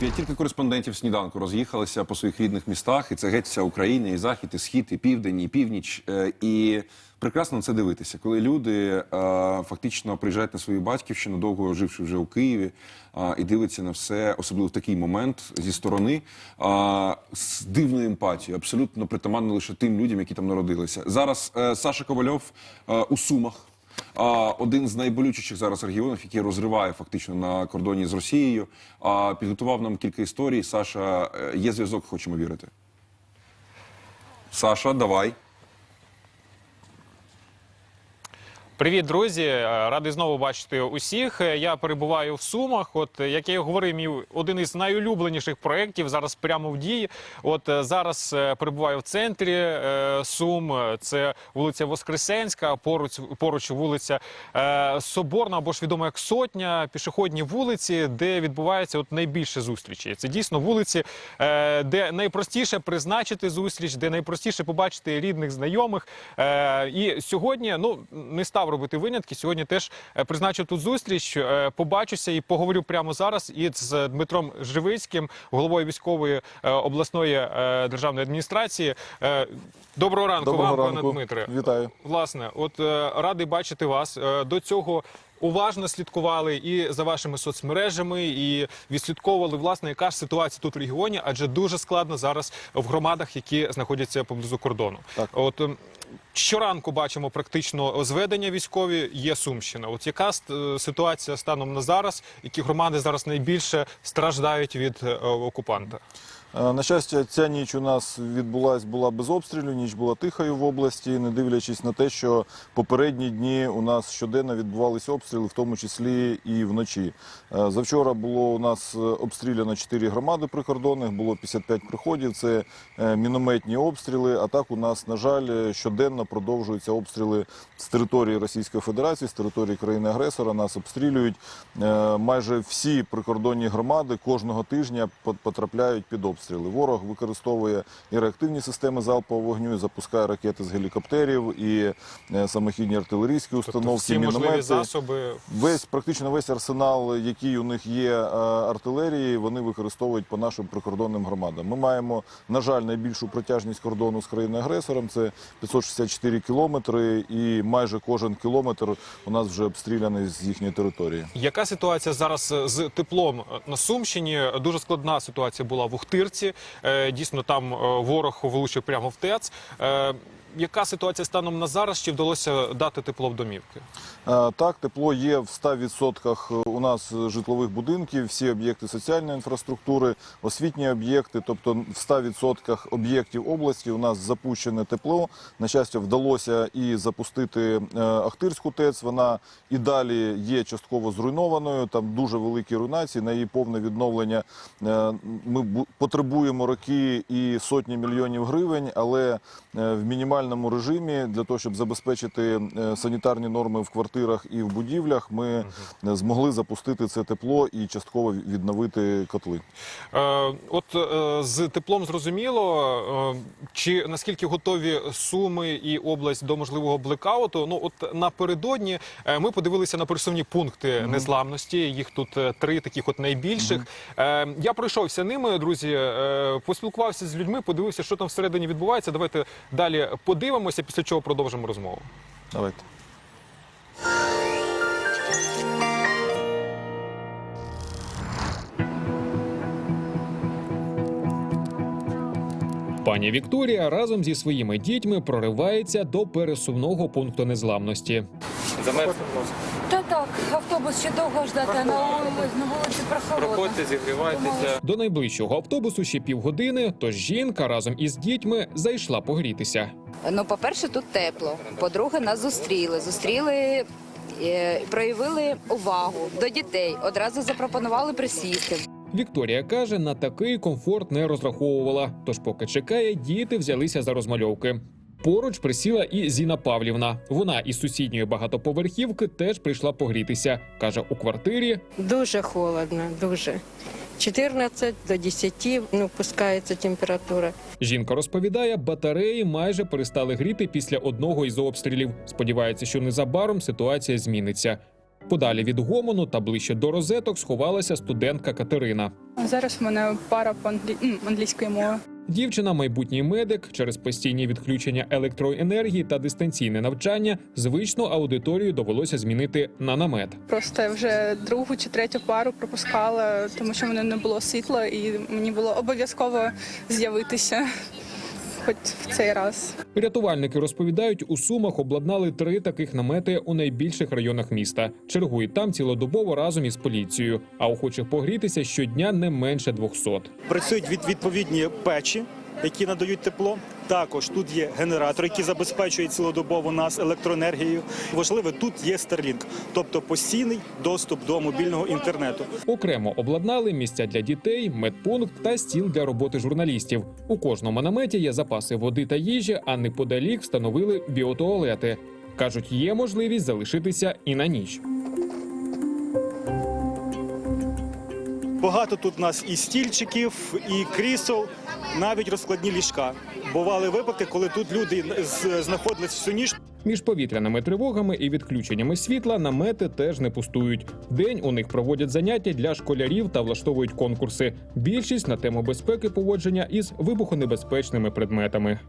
П'ятірка кореспондентів сніданку роз'їхалися по своїх рідних містах, і це геть вся Україна, і захід, і схід, і південь, і північ. Е, І прекрасно це дивитися, коли люди е, фактично приїжджають на свою батьківщину, довго живши вже у Києві, і дивиться на все, особливо в такий момент зі сторони, з дивною емпатією, абсолютно притаманно лише тим людям, які там народилися. Зараз е, Саша Ковальов у Сумах. Один з найболючіших зараз регіонів, який розриває фактично на кордоні з Росією. Підготував нам кілька історій. Саша, е, є зв'язок, хочемо вірити. Саша, давай. Привіт, друзі! Е, Радий знову бачити усіх. Е, Я перебуваю в Сумах. От е, як я говорив, мій один із найулюбленіших проєктів зараз прямо в дії. От зараз перебуваю в центрі Сум. Це вулиця Воскресенська, поруч поруч вулиця Соборна, або ж відома як Сотня, пішохідні вулиці, де відбувається от найбільше зустрічей. Це дійсно вулиці, де найпростіше призначити зустріч, де найпростіше побачити рідних знайомих. І сьогодні ну не став робити винятки. Сьогодні теж е, призначив тут зустріч. е, Побачуся і поговорю прямо зараз із Дмитром Живицьким, головою військової е, обласної державної адміністрації. Доброго ранку Доброго вам, ранку. пане Дмитре. Вітаю. Власне, от радий бачити вас. До цього уважно слідкували і за вашими соцмережами, і відслідковували власне, яка ж ситуація тут в регіоні, адже дуже складно зараз в громадах, які знаходяться поблизу кордону. Так. От ем, щоранку бачимо практично зведення військові. Є Сумщина. От яка е, ситуація станом на зараз? Які громади зараз найбільше страждають від е, окупанта? Е, На щастя, ця ніч у нас відбулась була без обстрілів. Ніч була тихою в області, не дивлячись на те, що попередні дні у нас щоденно відбувалися обстріли, в тому числі і вночі. Е, Завчора було у нас е, обстріляно 4 громади прикордонних, було 55 приходів. Це мінометні обстріли. А так у нас, на жаль, щоденно продовжуються обстріли з території Російської Федерації, з території країни-агресора. Нас обстрілюють майже всі прикордонні громади кожного тижня по- потрапляють під обстріли. Ворог використовує і реактивні системи залпового вогню, і запускає ракети з гелікоптерів, і е, самохідні артилерійські установки, Тобто можливі міномети. засоби Весь практично весь арсенал, який у них є е, артилерії, вони використовують по нашим прикордонним громадам. Ми маємо, на жаль, найбільшу протяжність кордону з країною агресором. Це 564 кілометри, і майже кожен кілометр у нас вже обстріляний з їхньої території. Яка ситуація зараз е, з теплом на Сумщині? Дуже складна ситуація була в Ухтирці. Е, Дійсно, там е, ворог влучив прямо в ТЕЦ. Е, Яка ситуація станом на зараз? Чи вдалося дати тепло в домівки? Е, Так, тепло є в 100% у нас житлових будинків, всі об'єкти соціальної інфраструктури, освітні об'єкти, тобто в 100% об'єктів області у нас запущене тепло. На щастя, вдалося і запустити е, Ахтирську ТЕЦ. Вона і далі є частково зруйнованою. Там дуже великі руйнації. На її повне відновлення е, ми потребуємо роки і сотні мільйонів гривень, але е, в мінімальному режимі для того, щоб забезпечити е, санітарні норми в квартирах і в будівлях, ми е, змогли запустити це тепло і частково відновити котли. Е, От з теплом зрозуміло, чи наскільки готові Суми і область до можливого блекауту? Ну от напередодні ми подивилися на пересувні пункти незламності. Їх тут три таких от найбільших. Я пройшовся ними, друзі, поспілкувався з людьми, подивився, що там всередині відбувається. Давайте далі подивимося, після чого продовжимо розмову. Давайте. Пані Вікторія разом зі своїми дітьми проривається до пересувного пункту незламності. Та так, автобус ще довго ждати, а на вулиці, на вулиці прохолодно. Проходьте, зігрівайтеся. До найближчого автобусу ще півгодини, тож жінка разом із дітьми зайшла погрітися. Ну, по-перше, тут тепло. По-друге, нас зустріли. Зустріли, е, проявили увагу до дітей. Одразу запропонували присісти. Вікторія каже, на такий комфорт не розраховувала. Тож, поки чекає, діти взялися за розмальовки. Поруч присіла і Зіна Павлівна. Вона із сусідньої багатоповерхівки теж прийшла погрітися. каже, у квартирі Дуже холодно, дуже. 14 до 10 ну, опускается температура. Жінка розповідає, батареї майже перестали гріти після одного із обстрілів. Сподівається, що незабаром ситуація зміниться. Подалі від гомону та ближче до розеток сховалася студентка Катерина. Зараз в мене пара по англійської мови. Дівчина, майбутній медик, через постійні відключення електроенергії та дистанційне навчання, звичну аудиторію довелося змінити на намет. Просто вже другу чи третю пару пропускала, тому що в мене не було світла, і мені було обов'язково з'явитися, хоч в цей раз. Рятувальники розповідають, у Сумах обладнали три таких намети у найбільших районах міста. Чергують там цілодобово разом із поліцією, а охочих погрітися щодня не менше 200. Працюють від відповідні печі, які надають тепло. Також тут є генератор, який забезпечує цілодобово нас електроенергією. Важливе тут є Starlink, тобто постійний доступ до мобільного інтернету. Окремо обладнали місця для дітей, медпункт та стіл для роботи журналістів. У кожному наметі є запаси води та їжі, а неподалік встановили біотуалети. Кажуть, є можливість залишитися і на ніч. Багато тут у нас і стільчиків, і крісел, навіть розкладні ліжка. Бували випадки, коли тут люди знаходились всю ніч. Між повітряними тривогами і відключеннями світла намети теж не пустують. День у них проводять заняття для школярів та влаштовують конкурси. Більшість на тему безпеки поводження із вибухонебезпечними предметами.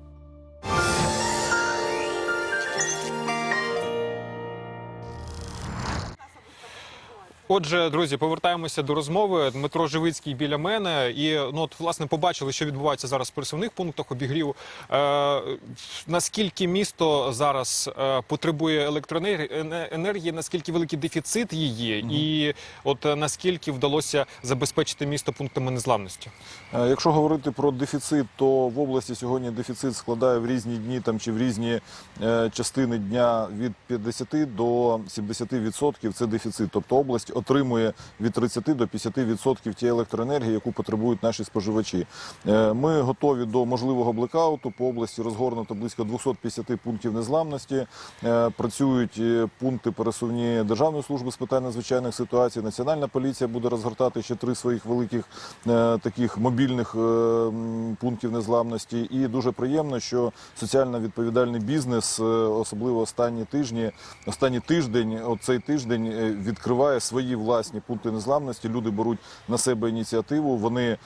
Отже, друзі, повертаємося до розмови. Дмитро Живицький біля мене, і ну от власне побачили, що відбувається зараз в пересувних пунктах обігріву. Е, наскільки місто зараз е, потребує електроенергії, наскільки великий дефіцит її, і от е, наскільки вдалося забезпечити місто пунктами незламності? Е, Якщо говорити про дефіцит, то в області сьогодні дефіцит складає в різні дні там чи в різні е, частини дня від 50 до 70%. Це дефіцит. Тобто область отримує від 30 до 50% тієї електроенергії, яку потребують наші споживачі. Е, Ми готові до можливого блекауту. По області розгорнуто близько 250 пунктів незламності. Е, Працюють е, пункти пересувні Державної служби з питань надзвичайних ситуацій. Національна поліція буде розгортати ще три своїх великих таких мобільних пунктів незламності. І дуже приємно, що соціально відповідальний бізнес, особливо останні тижні, останній тиждень, оцей тиждень відкриває свої власні пункти незламності. Люди беруть на себе ініціативу. Вони е,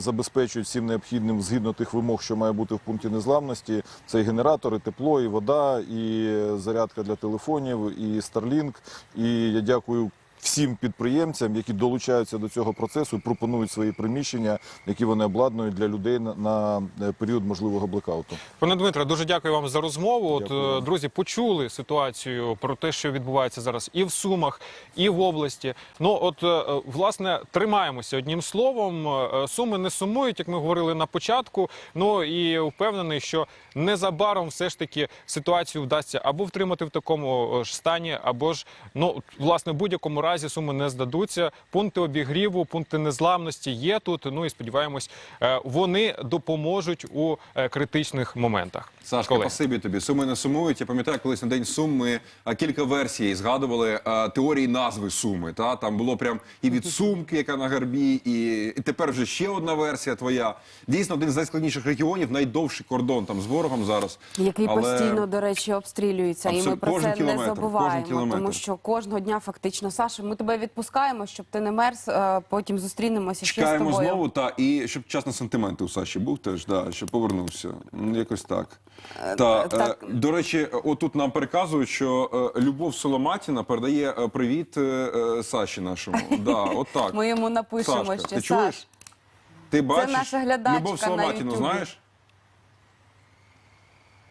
забезпечують всім необхідним згідно тих вимог, що має бути в пункті незламності. Це і генератори, тепло, і вода, і зарядка для телефонів, і Starlink. І я дякую. Всім підприємцям, які долучаються до цього процесу, пропонують свої приміщення, які вони обладнують для людей на, е, період можливого блекауту. Пане Дмитре, дуже дякую вам за розмову. От Дякую. е, друзі, почули ситуацію про те, що відбувається зараз і в Сумах, і в області. Ну от е, власне тримаємося одним словом. Суми не сумують, як ми говорили на початку. Ну і впевнений, що незабаром все ж таки ситуацію вдасться або втримати в такому ж стані, або ж ну власне в будь-якому разі суми не здадуться. Пункти обігріву, пункти незламності є тут. Ну і сподіваємось, е, вони допоможуть у е, критичних моментах. Сашка, Колеги. спасибі тобі. Суми не сумують. Я пам'ятаю, колись на день сум ми кілька версій згадували теорії назви суми. Та там було прям і від сумки, яка на гарбі, і, і тепер вже ще одна версія твоя. Дійсно, один з найскладніших регіонів, найдовший кордон там з ворогом зараз. Який Але- постійно, до речі, обстрілюється, і ми про кожен це не забуваємо, кілометр. тому що кожного дня фактично Саша, ми тебе відпускаємо, щоб ти не мерз. е, Потім зустрінемося ще з Чекаємо тобою. знову, та і щоб час на сантименти у Саші був теж, да, щоб повернувся. Ну, Якось так. Та, Е, так. Е, до речі, отут нам переказують, що е, Любов Соломатіна передає е, привіт е, е, Саші нашому. Да, от так. Ми йому напишемо Сашка, ще ти чуєш? Саш. Ти бачиш наша глядачка Любов на Соломатіну, Ютубі. знаєш?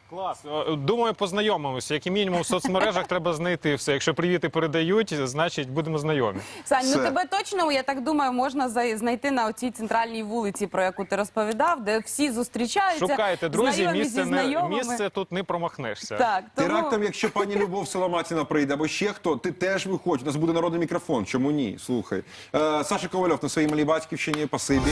Клас. Е, Думаю, познайомимося. Як і мінімум в соцмережах треба знайти все. Якщо привіти передають, значить будемо знайомі. Сань, ну Все. тебе точно, я так думаю, можна за- знайти на оцій центральній вулиці, про яку ти розповідав, де всі зустрічаються. Шукайте, друзі, знайомі місце не знайомими. місце тут не промахнешся. Так, Ти тому... раптом, якщо пані Любов Соломатіна прийде, або ще хто, ти теж виходь. У нас буде народний мікрофон. Чому ні? Слухай. Е, Саша Ковальов на своїй малій батьківщині. Пасибі.